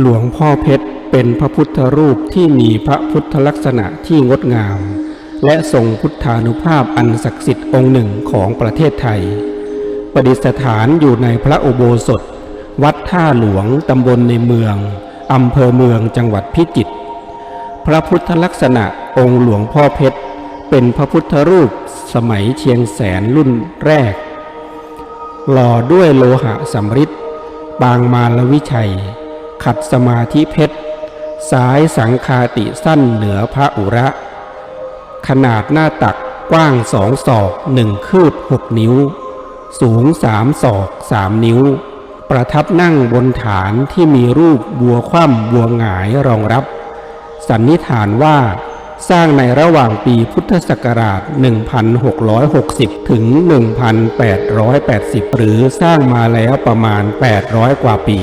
หลวงพ่อเพชรเป็นพระพุทธรูปที่มีพระพุทธลักษณะที่งดงาม และทรงพุทธานุภาพอันศักดิ์สิทธิ์องค์หนึ่งของประเทศไทย ประดิษฐานอยู่ในพระอุโบสถ วัดท่าหลวงตำบลในเมืองอำเภอเมืองจังหวัดพิจิตรพระพุทธลักษณะองค์หลวงพ่อเพชรเป็นพระพุทธรูปสมัยเชียงแสนรุ่นแรก หล่อด้วยโลหะสำริดปางมารวิชัย ขัดสมาธิเพชร สายสังคาติสั้นเหนือพระอุระ ขนาดหน้าตักกว้างสองศอกหนึ่งคืบหกนิ้ว สูงสามศอกสามนิ้ว ประทับนั่งบนฐานที่มีรูปบัวคว่ำบัวหงายรองรับ สันนิษฐานว่าสร้างในระหว่างปีพุทธศักราช 1660 ถึง 1880 หรือสร้างมาแล้วประมาณ 800 กว่าปี